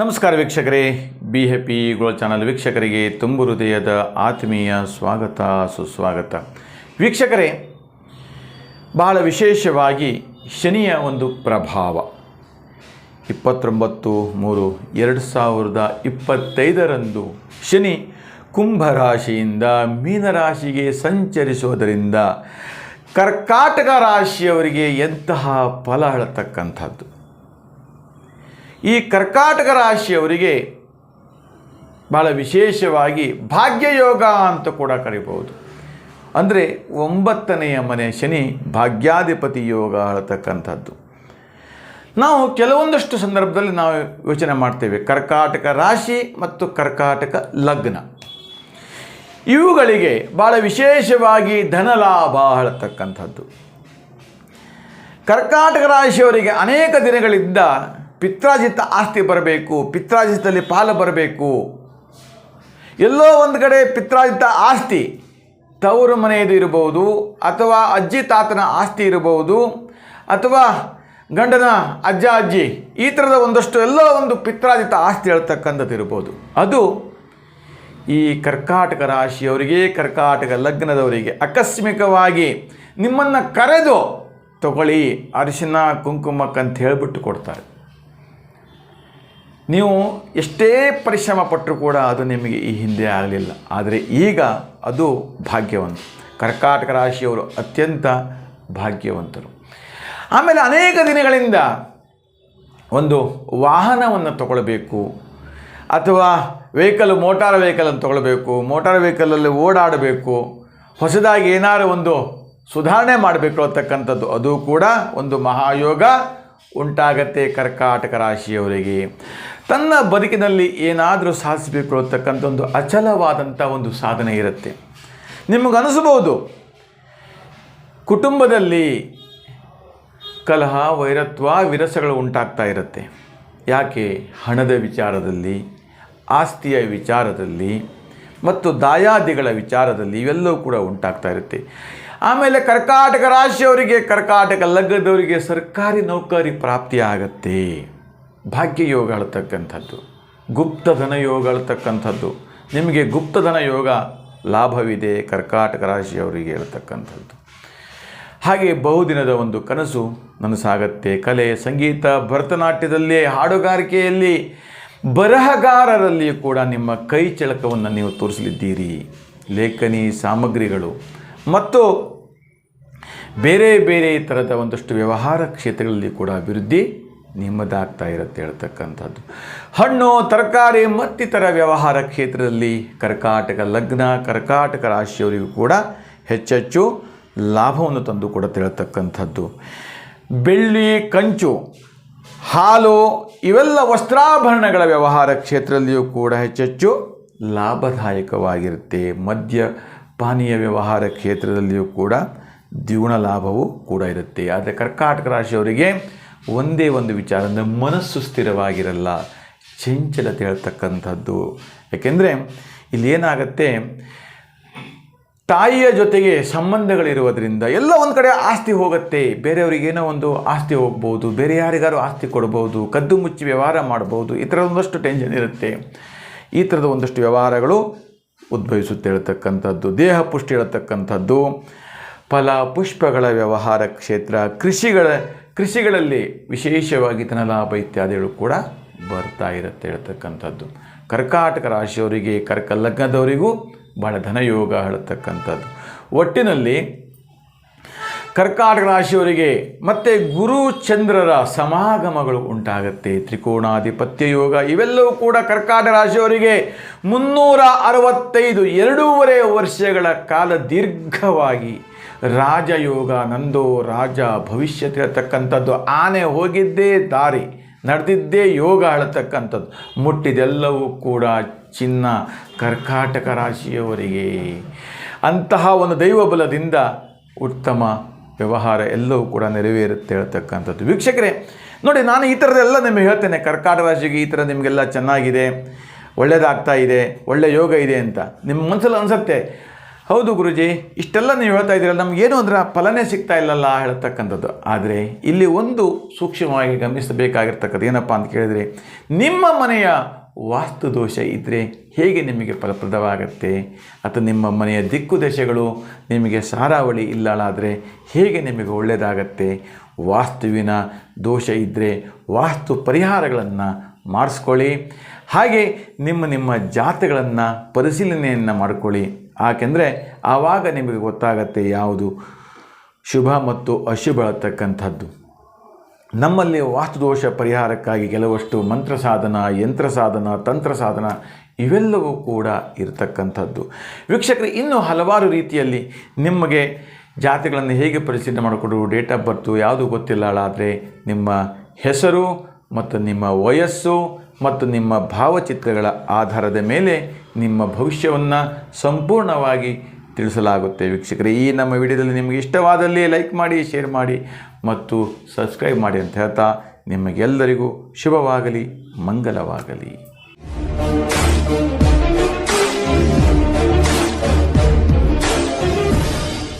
ನಮಸ್ಕಾರ ವೀಕ್ಷಕರೇ. Be happy goal channel ವೀಕ್ಷಕರಿಗೆ ತುಂಬು ಹೃದಯದ ಆತ್ಮೀಯ ಸ್ವಾಗತ, ಸುಸ್ವಾಗತ. ವೀಕ್ಷಕರೇ, ಬಹಳ ವಿಶೇಷವಾಗಿ ಶನಿಯ ಒಂದು ಪ್ರಭಾವ. ಇಪ್ಪತ್ತೊಂಬತ್ತು ಮೂರು ಎರಡು ಸಾವಿರದ ಇಪ್ಪತ್ತೈದರಂದು ಶನಿ ಕುಂಭರಾಶಿಯಿಂದ ಮೀನರಾಶಿಗೆ ಸಂಚರಿಸೋದರಿಂದ ಕರ್ಕಾಟಕ ರಾಶಿಯವರಿಗೆ ಎಂತಹ ಫಲ ಹೇಳತಕ್ಕಂಥದ್ದು ಈ ಕರ್ಕಾಟಕ ರಾಶಿಯವರಿಗೆ ಭಾಳ ವಿಶೇಷವಾಗಿ ಭಾಗ್ಯಯೋಗ ಅಂತ ಕೂಡ ಕರಿಬಹುದು. ಅಂದರೆ ಒಂಬತ್ತನೆಯ ಮನೆ ಶನಿ ಭಾಗ್ಯಾಧಿಪತಿ ಯೋಗ ಹೇಳ್ತಕ್ಕಂಥದ್ದು. ನಾವು ಕೆಲವೊಂದಷ್ಟು ಸಂದರ್ಭದಲ್ಲಿ ನಾವು ಯೋಚನೆ ಮಾಡ್ತೇವೆ, ಕರ್ಕಾಟಕ ರಾಶಿ ಮತ್ತು ಕರ್ಕಾಟಕ ಲಗ್ನ. ಇವುಗಳಿಗೆ ಭಾಳ ವಿಶೇಷವಾಗಿ ಧನಲಾಭ ಹೇಳ್ತಕ್ಕಂಥದ್ದು. ಕರ್ಕಾಟಕ ರಾಶಿಯವರಿಗೆ ಅನೇಕ ದಿನಗಳಿಂದ ಪಿತ್ರಾಜಿತ ಆಸ್ತಿ ಬರಬೇಕು ಪಿತ್ರಾಜಿತದಲ್ಲಿ ಪಾಲು ಬರಬೇಕು. ಎಲ್ಲೋ ಒಂದು ಕಡೆ ಪಿತ್ರಾಜಿತ ಆಸ್ತಿ ತವರು ಮನೆಯದು ಇರಬಹುದು, ಅಥವಾ ಅಜ್ಜಿ ತಾತನ ಆಸ್ತಿ ಇರಬಹುದು, ಅಥವಾ ಗಂಡನ ಅಜ್ಜ ಅಜ್ಜಿ, ಈ ಥರದ ಒಂದಷ್ಟು ಎಲ್ಲೋ ಒಂದು ಪಿತ್ರಾಜಿತ ಆಸ್ತಿ ಹೇಳ್ತಕ್ಕಂಥದ್ದು ಇರ್ಬೋದು ಅದು ಈ ಕರ್ಕಾಟಕ ರಾಶಿಯವರಿಗೆ, ಕರ್ಕಾಟಕ ಲಗ್ನದವರಿಗೆ ಆಕಸ್ಮಿಕವಾಗಿ ನಿಮ್ಮನ್ನು ಕರೆದು ತಗೊಳ್ಳಿ, ಅರಿಶಿನ, ಕುಂಕುಮಕ್ಕಂತ ಹೇಳಿಬಿಟ್ಟು ಕೊಡ್ತಾರೆ. ನೀವು ಎಷ್ಟೇ ಪರಿಶ್ರಮ ಪಟ್ಟರೂ ಕೂಡ ಅದು ನಿಮಗೆ ಈ ಹಿಂದೆ ಆಗಲಿಲ್ಲ. ಆದರೆ ಈಗ ಅದು ಭಾಗ್ಯವಂತ. ಕರ್ಕಾಟಕ ರಾಶಿಯವರು ಅತ್ಯಂತ ಭಾಗ್ಯವಂತರು. ಆಮೇಲೆ ಅನೇಕ ದಿನಗಳಿಂದ ಒಂದು ವಾಹನವನ್ನು ತಗೊಳ್ಬೇಕು. ಅಥವಾ ವೆಹಿಕಲ್, ಮೋಟಾರ್ ವೆಹಿಕಲನ್ನು ತಗೊಳ್ಬೇಕು. ಮೋಟಾರ್ ವೆಹಿಕಲಲ್ಲಿ ಓಡಾಡಬೇಕು. ಹೊಸದಾಗಿ ಏನಾದ್ರು ಒಂದು ಸುಧಾರಣೆ ಮಾಡಬೇಕು ಅಂತಕ್ಕಂಥದ್ದು, ಅದು ಕೂಡ ಒಂದು ಮಹಾಯೋಗ ಉಂಟಾಗತ್ತೆ ಕರ್ಕಾಟಕ ರಾಶಿಯವರಿಗೆ. ತನ್ನ ಬದುಕಿನಲ್ಲಿ ಏನಾದರೂ ಸಾಧಿಸಬೇಕು ಅಂತಕ್ಕಂಥ ಒಂದು ಅಚಲವಾದಂಥ ಒಂದು ಸಾಧನೆ ಇರುತ್ತೆ. ನಿಮಗನಿಸ್ಬೋದು ಕುಟುಂಬದಲ್ಲಿ ಕಲಹ, ವೈರತ್ವ, ವಿರಸಗಳು ಉಂಟಾಗ್ತಾ ಇರುತ್ತೆ. ಯಾಕೆ? ಹಣದ ವಿಚಾರದಲ್ಲಿ, ಆಸ್ತಿಯ ವಿಚಾರದಲ್ಲಿ ಮತ್ತು ದಾಯಾದಿಗಳ ವಿಚಾರದಲ್ಲಿ ಇವೆಲ್ಲವೂ ಕೂಡ ಉಂಟಾಗ್ತಾ ಇರುತ್ತೆ. ಆಮೇಲೆ ಕರ್ಕಾಟಕ ರಾಶಿಯವರಿಗೆ, ಕರ್ಕಾಟಕ ಲಗ್ನದವರಿಗೆ ಸರ್ಕಾರಿ ನೌಕರಿ ಪ್ರಾಪ್ತಿಯಾಗತ್ತೆ. ಭಾಗ್ಯಯೋಗ ಹೇಳ್ತಕ್ಕಂಥದ್ದು ಗುಪ್ತಧನ ಯೋಗ ಹೇಳ್ತಕ್ಕಂಥದ್ದು ನಿಮಗೆ ಗುಪ್ತಧನ ಯೋಗ ಲಾಭವಿದೆ, ಕರ್ಕಾಟಕ ರಾಶಿಯವರಿಗೆ ಹೇಳ್ತಕ್ಕಂಥದ್ದು. ಹಾಗೆ ಬಹುದಿನದ ಒಂದು ಕನಸು, ನನಸಾಗತ್ತೆ. ಕಲೆ, ಸಂಗೀತ ಭರತನಾಟ್ಯದಲ್ಲಿ ಹಾಡುಗಾರಿಕೆಯಲ್ಲಿ ಬರಹಗಾರರಲ್ಲಿ ಕೂಡ ನಿಮ್ಮ ಕೈ ಚಳಕವನ್ನು ನೀವು ತೋರಿಸಲಿದ್ದೀರಿ. ಲೇಖನಿ, ಸಾಮಗ್ರಿಗಳು. ಮತ್ತು ಬೇರೆ ಬೇರೆ ಥರದ ಒಂದಷ್ಟು ವ್ಯವಹಾರ ಕ್ಷೇತ್ರಗಳಲ್ಲಿ ಕೂಡ ಅಭಿವೃದ್ಧಿ ನಿಮ್ಮದಾಗ್ತಾ ಇರುತ್ತೆ ಹೇಳ್ತಕ್ಕಂಥದ್ದು. ಹಣ್ಣು, ತರಕಾರಿ ಮತ್ತಿತರ ವ್ಯವಹಾರ ಕ್ಷೇತ್ರದಲ್ಲಿ ಕರ್ಕಾಟಕ ಲಗ್ನ, ಕರ್ಕಾಟಕ ರಾಶಿಯವರಿಗೂ ಕೂಡ ಹೆಚ್ಚೆಚ್ಚು ಲಾಭವನ್ನು ತಂದು ಕೂಡ ಹೇಳ್ತಕ್ಕಂಥದ್ದು ಬೆಳ್ಳಿ, ಕಂಚು, ಹಾಲು ಇವೆಲ್ಲ ವಸ್ತ್ರಾಭರಣಗಳ ವ್ಯವಹಾರ ಕ್ಷೇತ್ರದಲ್ಲಿಯೂ ಕೂಡ ಹೆಚ್ಚೆಚ್ಚು ಲಾಭದಾಯಕವಾಗಿರುತ್ತೆ. ಮದ್ಯ ಪಾನೀಯ ವ್ಯವಹಾರ ಕ್ಷೇತ್ರದಲ್ಲಿಯೂ ಕೂಡ ದ್ವಿಗುಣ ಲಾಭವೂ ಕೂಡ ಇರುತ್ತೆ. ಆದರೆ ಕರ್ಕಾಟಕ ರಾಶಿಯವರಿಗೆ ಒಂದೇ ಒಂದು ವಿಚಾರ ಅಂದರೆ ಮನಸ್ಸು ಸ್ಥಿರವಾಗಿರಲ್ಲ. ಚಂಚಲತೆ ಹೇಳ್ತಕ್ಕಂಥದ್ದು. ಯಾಕೆಂದರೆ ಇಲ್ಲಿ ಏನಾಗುತ್ತೆ? ತಾಯಿಯ ಜೊತೆಗೆ ಸಂಬಂಧಗಳಿರುವುದರಿಂದ ಎಲ್ಲ ಒಂದು ಕಡೆ ಆಸ್ತಿ ಹೋಗುತ್ತೆ. ಬೇರೆಯವರಿಗೇನೋ ಒಂದು ಆಸ್ತಿ ಹೋಗ್ಬೋದು, ಬೇರೆ ಯಾರಿಗಾರು ಆಸ್ತಿ ಕೊಡ್ಬೋದು, ಕದ್ದು ಮುಚ್ಚಿ ವ್ಯವಹಾರ ಮಾಡ್ಬೋದು, ಈ ಥರದ ಒಂದಷ್ಟು ಟೆನ್ಷನ್ ಇರುತ್ತೆ. ಈ ಥರದ ಒಂದಷ್ಟು ವ್ಯವಹಾರಗಳು ಉದ್ಭವಿಸುತ್ತೆ ಹೇಳ್ತಕ್ಕಂಥದ್ದು. ದೇಹ ಪುಷ್ಟಿ ಹೇಳ್ತಕ್ಕಂಥದ್ದು. ಫಲ ಪುಷ್ಪಗಳ ವ್ಯವಹಾರ ಕ್ಷೇತ್ರ, ಕೃಷಿಗಳ ಕೃಷಿಗಳಲ್ಲಿ ವಿಶೇಷವಾಗಿ ಧನಲಾಭ ಇತ್ಯಾದಿಗಳು ಕೂಡ ಬರ್ತಾ ಇರುತ್ತೆ ಹೇಳ್ತಕ್ಕಂಥದ್ದು. ಕರ್ಕಾಟಕ ರಾಶಿಯವರಿಗೆ, ಕರ್ಕ ಲಗ್ನದವರಿಗೂ ಭಾಳ ಧನಯೋಗ ಹೇಳ್ತಕ್ಕಂಥದ್ದು. ಒಟ್ಟಿನಲ್ಲಿ ಕರ್ಕಾಟಕ ರಾಶಿಯವರಿಗೆ ಮತ್ತು ಗುರು ಚಂದ್ರರ ಸಮಾಗಮಗಳು ಉಂಟಾಗುತ್ತೆ. ತ್ರಿಕೋಣಾಧಿಪತ್ಯ ಯೋಗ, ಇವೆಲ್ಲವೂ ಕೂಡ ಕರ್ಕಾಟಕ ರಾಶಿಯವರಿಗೆ ಮುನ್ನೂರ ಅರವತ್ತೈದು ಎರಡೂವರೆ ವರ್ಷಗಳ ಕಾಲ ದೀರ್ಘವಾಗಿ ರಾಜಯೋಗ, ನಂದೋ ರಾಜ ಭವಿಷ್ಯತಿರತಕ್ಕಂಥದ್ದು ಆನೆ ಹೋಗಿದ್ದೇ ದಾರಿ, ನಡೆದಿದ್ದೇ ಯೋಗ ಹೇಳ್ತಕ್ಕಂಥದ್ದು ಮುಟ್ಟಿದೆಲ್ಲವೂ ಕೂಡ ಚಿನ್ನ ಕರ್ಕಾಟಕ ರಾಶಿಯವರಿಗೆ. ಅಂತಹ ಒಂದು ದೈವಬಲದಿಂದ ಉತ್ತಮ ವ್ಯವಹಾರ ಎಲ್ಲವೂ ಕೂಡ ನೆರವೇರುತ್ತೆ ಹೇಳ್ತಕ್ಕಂಥದ್ದು. ವೀಕ್ಷಕರೇ, ನೋಡಿ, ನಾನು ಈ ಥರದ್ದೆಲ್ಲ ನಿಮಗೆ ಹೇಳ್ತೇನೆ. ಕರ್ಕಾಟಕ ರಾಶಿಗೆ ಈ ಥರ ನಿಮಗೆಲ್ಲ ಚೆನ್ನಾಗಿದೆ ಒಳ್ಳೆಯದಾಗ್ತಾ ಇದೆ ಒಳ್ಳೆಯ ಯೋಗ ಇದೆ ಅಂತ. ನಿಮ್ಮ ಮನಸ್ಸಲ್ಲಿ ಅನಿಸುತ್ತೆ, ಹೌದು ಗುರುಜಿ, ಇಷ್ಟೆಲ್ಲ ನೀವು ಹೇಳ್ತಾ ಇದ್ದೀರಲ್ಲ ನಮಗೇನು ಅಂದ್ರೆ ಫಲನೇ ಸಿಗ್ತಾ ಇಲ್ಲಲ್ಲ ಹೇಳ್ತಕ್ಕಂಥದ್ದು. ಆದರೆ ಇಲ್ಲಿ ಒಂದು ಸೂಕ್ಷ್ಮವಾಗಿ ಗಮನಿಸಬೇಕಾಗಿರ್ತಕ್ಕದ್ದು ಏನಪ್ಪ ಅಂತ ಕೇಳಿದರೆ, ನಿಮ್ಮ ಮನೆಯ ವಾಸ್ತು ದೋಷ ಇದ್ದರೆ ಹೇಗೆ ನಿಮಗೆ ಫಲಪ್ರದವಾಗತ್ತೆ? ಅಥವಾ ನಿಮ್ಮ ಮನೆಯ ದಿಕ್ಕು ದಶೆಗಳು ನಿಮಗೆ ಸಾರಾವಳಿ ಇಲ್ಲಳಾದರೆ ಹೇಗೆ ನಿಮಗೆ ಒಳ್ಳೆಯದಾಗತ್ತೆ? ವಾಸ್ತುವಿನ ದೋಷ ಇದ್ದರೆ ವಾಸ್ತು ಪರಿಹಾರಗಳನ್ನು ಮಾಡಿಸ್ಕೊಳ್ಳಿ. ಹಾಗೆ ನಿಮ್ಮ ನಿಮ್ಮ ಜಾತಗಳನ್ನು ಪರಿಶೀಲನೆಯನ್ನು ಮಾಡಿಕೊಳ್ಳಿ. ಯಾಕೆಂದರೆ ಆವಾಗ ನಿಮಗೆ ಗೊತ್ತಾಗತ್ತೆ ಯಾವುದು ಶುಭ ಮತ್ತು ಅಶುಭ ಅಂತಕ್ಕಂಥದ್ದು. ನಮ್ಮಲ್ಲಿ ವಾಸ್ತುದೋಷ ಪರಿಹಾರಕ್ಕಾಗಿ ಕೆಲವಷ್ಟು ಮಂತ್ರ ಸಾಧನ, ಯಂತ್ರ ಸಾಧನ, ತಂತ್ರ ಸಾಧನ ಇವೆಲ್ಲವೂ ಕೂಡ ಇರತಕ್ಕಂಥದ್ದು. ವೀಕ್ಷಕರು, ಇನ್ನೂ ಹಲವಾರು ರೀತಿಯಲ್ಲಿ ನಿಮಗೆ ಜಾತಿಗಳನ್ನು ಹೇಗೆ ಪರಿಶೀಲನೆ ಮಾಡಿಕೊಡು ಡೇಟ್ ಆಫ್ ಬರ್ತು ಯಾವುದು ಗೊತ್ತಿಲ್ಲ, ಆದರೆ ನಿಮ್ಮ ಹೆಸರು ಮತ್ತು ನಿಮ್ಮ ವಯಸ್ಸು ಮತ್ತು ನಿಮ್ಮ ಭಾವಚಿತ್ರಗಳ ಆಧಾರದ ಮೇಲೆ ನಿಮ್ಮ ಭವಿಷ್ಯವನ್ನು ಸಂಪೂರ್ಣವಾಗಿ ತಿಳಿಸಲಾಗುತ್ತೆ ವೀಕ್ಷಕರೇ. ಈ ನಮ್ಮ ವಿಡಿಯೋದಲ್ಲಿ ನಿಮಗೆ ಇಷ್ಟವಾದಲ್ಲಿ ಲೈಕ್ ಮಾಡಿ ಶೇರ್ ಮಾಡಿ ಮತ್ತು ಸಬ್ಸ್ಕ್ರೈಬ್ ಮಾಡಿ ಅಂತ ಹೇಳ್ತಾ ನಿಮಗೆಲ್ಲರಿಗೂ ಶುಭವಾಗಲಿ ಮಂಗಲವಾಗಲಿ